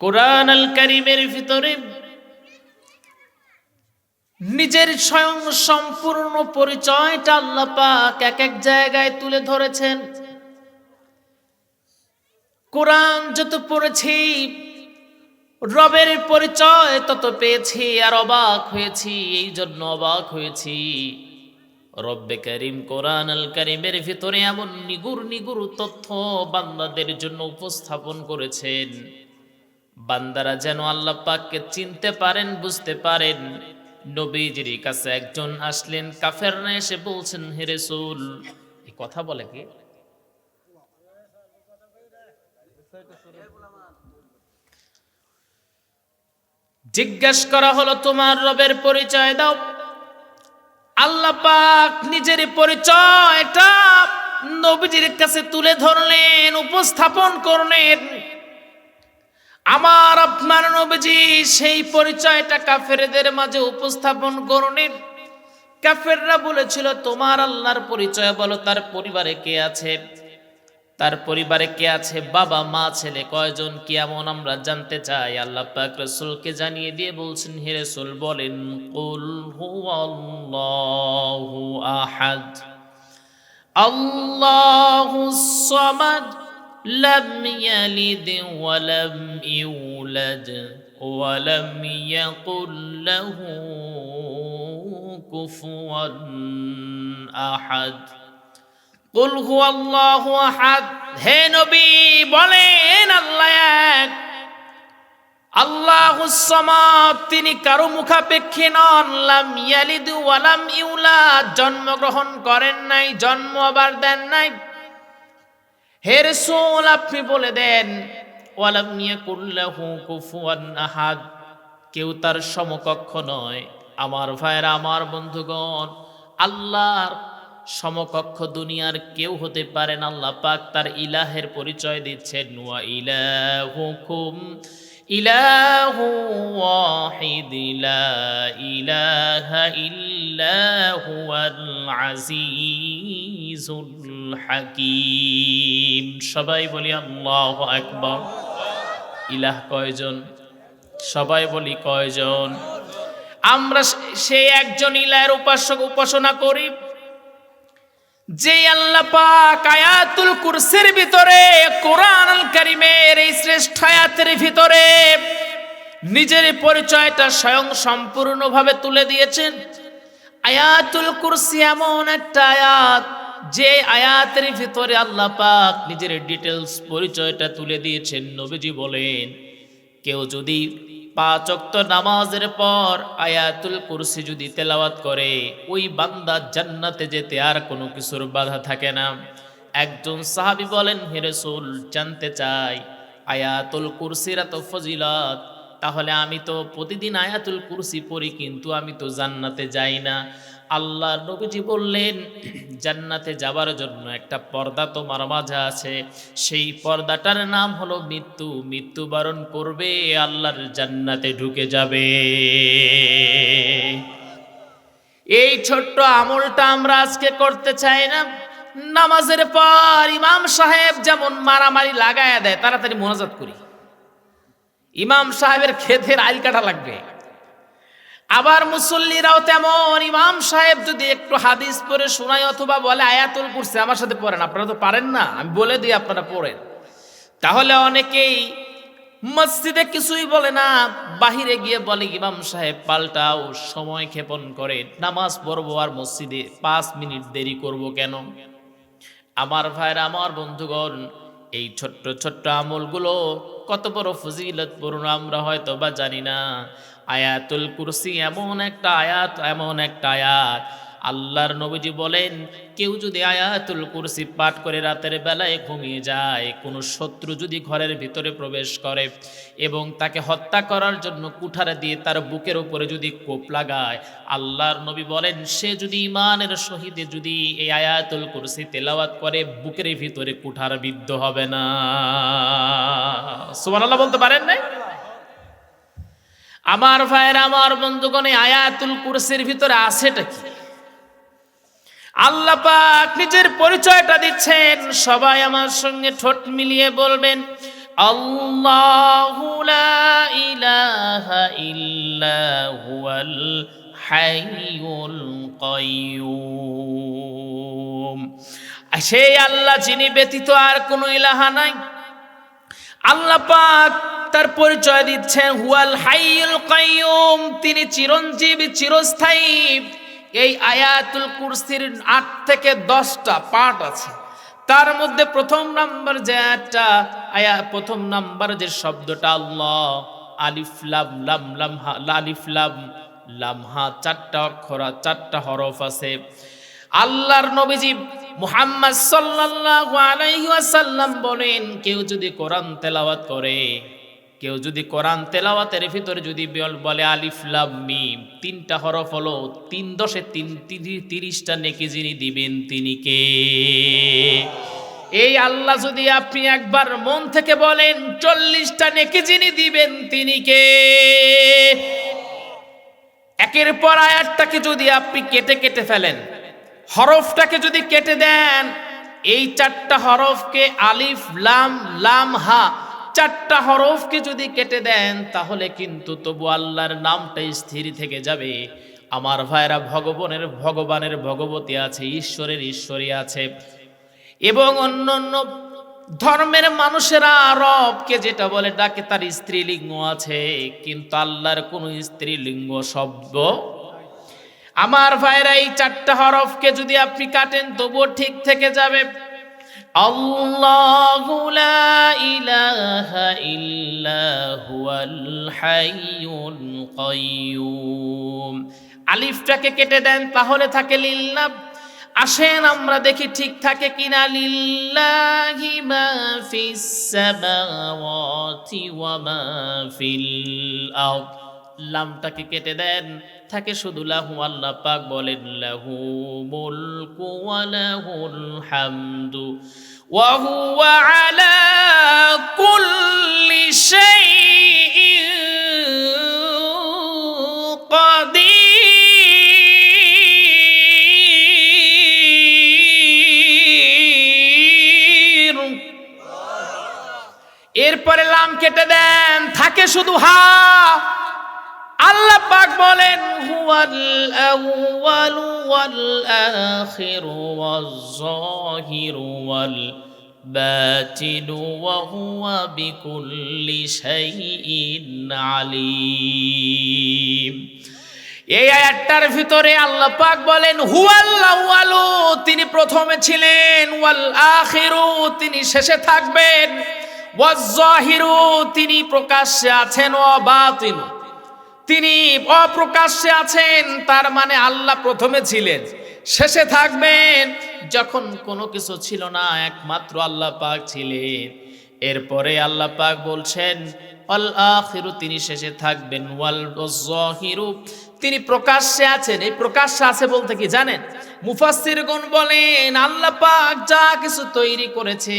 কোরআন আল কারিমের ভিতরে নিজের স্বয়ং সম্পূর্ণ পরিচয়টা আল্লাহ পাক এক এক জায়গায় তুলে ধরেছেন। কোরআন যত পড়েছি, রবের পরিচয় তত পেয়েছি আর অবাক হয়েছি, এই জন্য অবাক হয়েছি। রব্বে করিম কোরআন আল করিমের ভিতরে এমন নিগুর নিগুর তথ্য বান্দাদের জন্য উপস্থাপন করেছেন। বান্দারা যেন আল্লাহ পাককে চিনতে পারেন, বুঝতে পারেন। নবীজির কাছে একজন আসলেন, কাফেররা এসে বলছেন, হে রাসূল, এই কথা বলে কি? জিজ্ঞেস করা হলো, তোমার রবের পরিচয় দাও। আল্লাহ পাক নিজের পরিচয়টা নবীজির কাছে তুলে ধরলেন, উপস্থাপন করলেন। আমার আপনার নবীজি সেই পরিচয়টা কাফেরদের মাঝে উপস্থাপন করলেন কাফেররা বলেছিল, তোমার আল্লাহর পরিচয় বলো, তার পরিবারে কে আছে? তার পরিবারে কে আছে? বাবা, মা, ছেলে, কয়জন? কি এমন আমরা জানতে চাই? আল্লাহ পাক রসুলকে জানিয়ে দিয়ে বলছেন, হে রসুল, বলেন, কুল হুয়াল্লাহু আহাদ। আল্লাহু সামাদ। ইয়ালিদ ওয়া লাম ইউলাদ ওয়া লাম ইয়াকুল লাহু কুফুয়ান আহাদ কুল হুয়াল্লাহু আহাদ হে নবী, বলেন আল্লাহ এক। আল্লাহু তিনি কারও মুখাপেক্ষী নন। লাম ইয়ালিদ ওয়া লাম ইউলাদ। জন্মগ্রহণ করেন নাই, জন্ম আবার দেন নাই। হে রসুল, আপনি বলে দেন, ওয়ালাম ইয়াকুল লাহু কুফুয়ান আহাদ। কেউ তার সমকক্ষ নয়। আমার ভাইরা আমার বন্ধুগণ, আল্লাহর সমকক্ষ দুনিয়ার কেউ হতে পারেন আল্লাহ পাক তার ইলাহের পরিচয় দিচ্ছেন, ওয়া ইলাহুকুম ইলাহু ওয়াহিদ, লা ইলাহা ইল্লা হুয়াল আজিজুল হাকিম। সবাই বলি আল্লাহু আকবার। ইলাহ কয়জন? সবাই বলি কয়জন? আমরা সেই একজন ইলাহের উপাসক উপাসনা করি। যে আল্লাহ পাক আয়াতুল কুরসির ভিতরে কোরআন আল কারিমের এই শ্রেষ্ঠ আয়াতের ভিতরে নিজের পরিচয়টা স্বয়ং সম্পূর্ণভাবে তুলে দিয়েছেন। আয়াতুল কুরসি এমন একটা আয়াত, যে আয়াতের ভিতরে আল্লাহ পাক নিজের ডিটেলস পরিচয়টা তুলে দিয়েছেন, নবীজি বলেন, কেউ যদি পাঁচ নামাজের পর আয়াতুল কুরসি যদি তেলাওয়াত করে, ওই বান্দা জান্নাতে যেতে আর কোনো কিছুর বাধা থাকে না। একজন সাহাবি বলেন হিরসুল জানতে চাই, আয়াতুল কুরসির তো ফজিলত তাহলে আমি তো প্রতিদিন আয়াতুল কুরসি পড়ি, কিন্তু আমি তো জান্নাতে যাই না। আল্লাহ নবীজি বললেন, জান্নাতে যাবার জন্য একটা পর্দা তোমার মাঝে আছে। সেই পর্দাটার নাম হলো মৃত্যু। মৃত্যুবরণ করবে, আল্লাহর জান্নাতে ঢুকে যাবে। এই ছোট্ট আমলটা আমরা আজকে করতে চাই না। নামাজের পর ইমাম সাহেব যেমন মারামারি লাগায়া দেয়, তাড়াতাড়ি মোনাজাত করি। ইমাম সাহেবের ক্ষেতের আইল কাটা লাগবে। আবার মুসল্লিরাও তেমন, ইমাম সাহেব যদি একটু হাদিস পড়ে শোনায় অথবা বলে আয়াতুল করছে আমার সাথে পড়েন, আপনারা তো পারেন না, আমি বলে দিই আপনারা পড়েন। তাহলে অনেকেই মসজিদে কিছুই বলে না, বাহিরে গিয়ে বলে, ইমাম সাহেব পাল্টাও সময় ক্ষেপণ করে, নামাজ পড়ব আর মসজিদে পাঁচ মিনিট দেরি করব কেন? আমার ভাইরা, আমার বন্ধুগণ, এই ছোট্ট ছোট্ট আমলগুলো কত বড় ফজিলতপূর্ণ আমরা হয়তো বা জানি না। আয়াতুল কুরসি এমন একটা আয়াত, এমন একটা আয়াত। আল্লাহর নবীজি বলেন, কেউ যদি আয়াতুল কুরসি পাঠ করে রাতের বেলায় ঘুমিয়ে যায়, কোনো শত্রু যদি ঘরের ভিতরে প্রবেশ করে এবং তাকে হত্যা করার জন্য কুঠারে দিয়ে তার বুকের উপরে যদি কোপ লাগায়, আল্লাহর নবী বলেন, সে যদি ইমানের শহীদে যদি এই আয়াতুল কুরসি তেলাওয়াত করে, বুকের ভিতরে কুঠার বিদ্ধ হবে না। সুবহানাল্লাহ বলতে পারেন না আমার ভাইয়ের, আমার বন্ধুগণে আয়াতুল কুরসির ভিতরে আছেটা কি? আল্লাহ পাক নিজের পরিচয়টা দিচ্ছেন। সবাই আমার সঙ্গে ঠোঁট মিলিয়ে বলবেন, আল্লাহু লা ইলাহা ইল্লা হুয়াল হাইয়ুল কাইয়ুম। সেই আল্লাহ যিনি ব্যতীত আর কোনো ইলাহা নাই। আল্লাহ পাক তার পরিচয় দিচ্ছেন, হুয়াল হাইয়ুল কাইয়ুম। তিনি চিরঞ্জীবী, চিরস্থায়ী। এই আয়াতুল কুরসির আট থেকে দশটা পার্ট আছে। তার মধ্যে প্রথম নাম্বার যে একটা আয়া, প্রথম নাম্বার যে শব্দটা আল্লাহ, আলিফ, লাম লাম লাম, হা আলিফ লাম লাম চারটা অক্ষর, চারটা হরফ আছে। আল্লাহর নবীজি মুহাম্মদ সাল্লাল্লাহু আলাইহি ওয়াসাল্লাম বলেন, কেউ যদি কোরআন তেলাওয়াত করে কেউ যদি কোরআন তেলাওয়াতের ভিতরে যদি বল- বলে আলিফ, লাম, মিম, তিনটা হরফ হলো, তিন দশে তিন তিরি- তিরিশটা নেকি যিনি দিবেন তিনি কে? এই আল্লাহ যদি আপনি একবার মন থেকে বলেন, চল্লিশটা নেকি যিনি দিবেন তিনি কে? একের পর আয়াতটাকে যদি আপনি কেটে কেটে ফেলেন, হরফটাকে যদি কেটে দেন, এই চারটা হরফকে আলিফ, লাম লাম, হা চারটা হরফকে যদি কেটে দেন, তাহলে কিন্তু তবু আল্লাহর নামটা স্থির থেকে যাবে। আমার ভাইরা ভগবানের ভগবানের ভগবতী আছে, ঈশ্বরের ঈশ্বরী আছে। এবং অন্য অন্য ধর্মের মানুষেরা রবকে যেটা বলে ডাকে, তার স্ত্রীলিঙ্গ আছে, কিন্তু আল্লাহর কোনো স্ত্রীলিঙ্গ শব্দ আমার ভাইরা এই চারটা হরফকে যদি আপনি কাটেন, তবুও ঠিক থেকে যাবে। আল্লাহু লা ইলাহা ইল্লা হুয়াল হাইয়ুল কাইয়ুম। আলিফটাকে কেটে দেন, তাহলে থাকে লিল্লাহ আসেন, আমরা দেখি ঠিক থাকে কিনা, লিল্লাহি মা ফিস সামাওয়াতি ওয়া মা ফিল আরদ। লামটাকে কেটে দেন। থাকে শুধু লাহু, আল্লাহ পাক বলেন, লাহু মুলকু ওয়া লাহুল হামদু ওয়া হুয়া আলা কুল্লি শাইইন এরপরে লাম কেটে দেন, থাকে শুধু হা। পাক বলেন, হুয়াল এই আয়াতটার ভিতরে আল্লাহ পাক বলেন হুয়াল্লাহু তিনি প্রথমে ছিলেন, ওয়াল আখিরু, তিনি শেষে থাকবেন, ওয়াজ-জাহিরু, তিনি প্রকাশ্যে আছেন, ও বাতিনু তিনি অপ্রকাশ্যে আছেন, তার মানে আল্লাহ প্রথমে ছিলেন। শেষে থাকবেন, যখন কোনো কিছু ছিল না, একমাত্র আল্লাহ পাক ছিলেন। এরপরে আল্লাহ পাক বলছেন অল আখিরু, তিনি শেষে থাকবেন। ওয়াল জাহিরু, তিনি প্রকাশ্যে আছেন। এই প্রকাশ্যে আছে বলতে কি জানেন? মুফাসসিরগণ বলেন, আল্লাহ পাক যা কিছু তৈরি করেছে,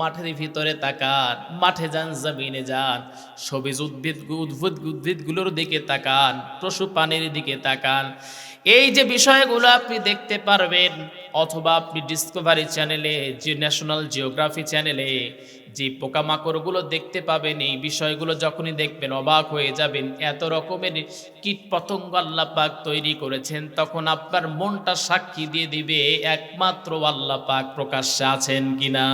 মাঠের ভিতরে তাকান, মাঠে যান, জমিনে যান, সবুজ উদ্ভিদ উদ্ভিদ, উদ্ভিদগুলোর দিকে তাকান, পশু পানির দিকে তাকান। এই যে বিষয়গুলো আপনি দেখতে পারবেন অথবা আপনি ডিসকভারি চ্যানেলে যে ন্যাশনাল জিওগ্রাফি চ্যানেলে যে পোকামাকড়গুলো দেখতে পাবেন, এই বিষয়গুলো যখনই দেখবেন অবাক হয়ে যাবেন, এত রকমের কীট পতঙ্গ আল্লাহ পাক তৈরি করেছেন, তখন আপনার মনটা সাক্ষী দিয়ে দিবে, একমাত্র আল্লাহ পাক প্রকাশ্যে আছেন কিনা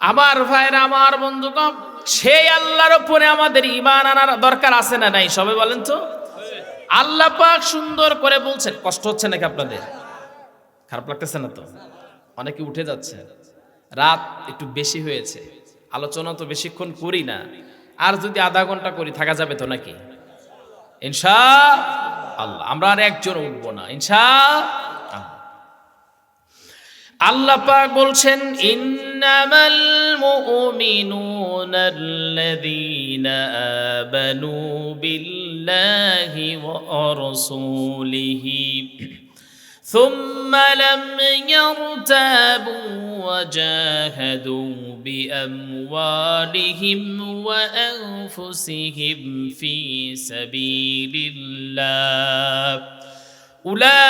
আমার ভাইরা আমার বন্ধুগণ, সেই আল্লাহর উপরে আমাদের ইমান আনার দরকার আছে না নাই? সবাই বলেন তো? আল্লাহ পাক সুন্দর করে বলছেন, কষ্ট হচ্ছে নাকি আপনাদের? খারাপ লাগতেছে না তো? অনেকে উঠে যাচ্ছে। রাত একটু বেশি হয়েছে। আলোচনা তো বেশিক্ষণ করি না। আর যদি আধা ঘণ্টা করি, থাকা যাবে তো নাকি? ইনশা আল্লাহ, আমরা আর একজন উঠবো না। ইনশা। আল্লাহ পাক বলছেন ইন্নামাল মুমিনুনা আল্লাযীনা আমানু বিল্লাহি ওয়া রাসূলিহি ثم لم يرتابوا وجاهدوا بأموالهم وأنفسهم في سبيل الله أولئك